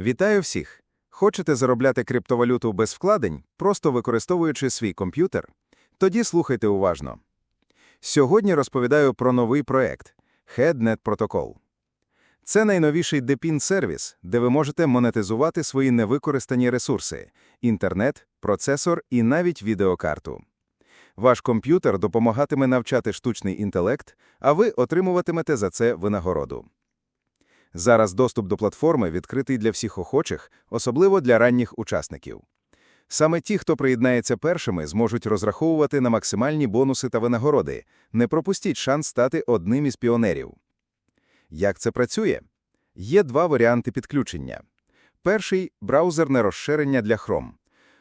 Вітаю всіх! Хочете заробляти криптовалюту без вкладень, просто використовуючи свій комп'ютер? Тоді слухайте уважно. Сьогодні розповідаю про новий проект HeadNet Protocol. Це найновіший DePIN-сервіс, де ви можете монетизувати свої невикористані ресурси – інтернет, процесор і навіть відеокарту. Ваш комп'ютер допомагатиме навчати штучний інтелект, а ви отримуватимете за це винагороду. Зараз доступ до платформи відкритий для всіх охочих, особливо для ранніх учасників. Саме ті, хто приєднається першими, зможуть розраховувати на максимальні бонуси та винагороди. Не пропустіть шанс стати одним із піонерів. Як це працює? Є два варіанти підключення. Перший – браузерне розширення для Chrome.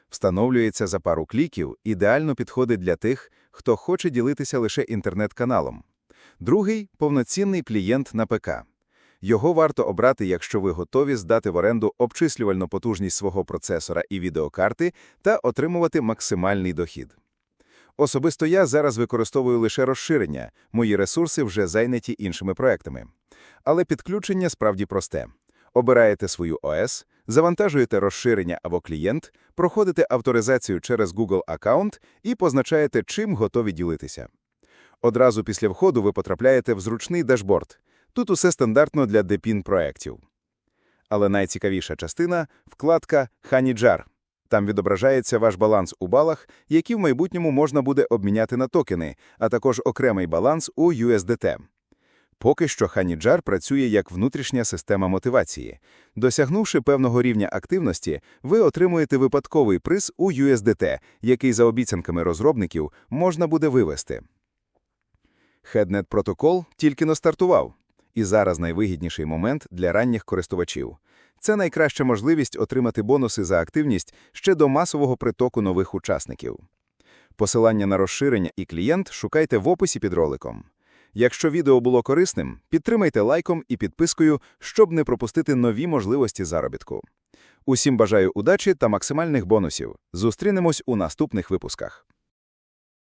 Встановлюється за пару кліків, ідеально підходить для тих, хто хоче ділитися лише інтернет-каналом. Другий – повноцінний клієнт на ПК. Його варто обрати, якщо ви готові здати в оренду обчислювальну потужність свого процесора і відеокарти та отримувати максимальний дохід. Особисто я зараз використовую лише розширення, мої ресурси вже зайняті іншими проектами. Але підключення справді просте. Обираєте свою ОС, завантажуєте розширення або клієнт, проходите авторизацію через Google аккаунт і позначаєте, чим готові ділитися. Одразу після входу ви потрапляєте в зручний дашборд. Тут усе стандартно для DePIN проєктів. Але найцікавіша частина – вкладка HoneyJar. Там відображається ваш баланс у балах, які в майбутньому можна буде обміняти на токени, а також окремий баланс у USDT. Поки що HoneyJar працює як внутрішня система мотивації. Досягнувши певного рівня активності, ви отримуєте випадковий приз у USDT, який за обіцянками розробників можна буде вивести. HeadNet протокол тільки но стартував. І зараз найвигідніший момент для ранніх користувачів. Це найкраща можливість отримати бонуси за активність ще до масового притоку нових учасників. Посилання на розширення і клієнт шукайте в описі під роликом. Якщо відео було корисним, підтримайте лайком і підпискою, щоб не пропустити нові можливості заробітку. Усім бажаю удачі та максимальних бонусів. Зустрінемось у наступних випусках.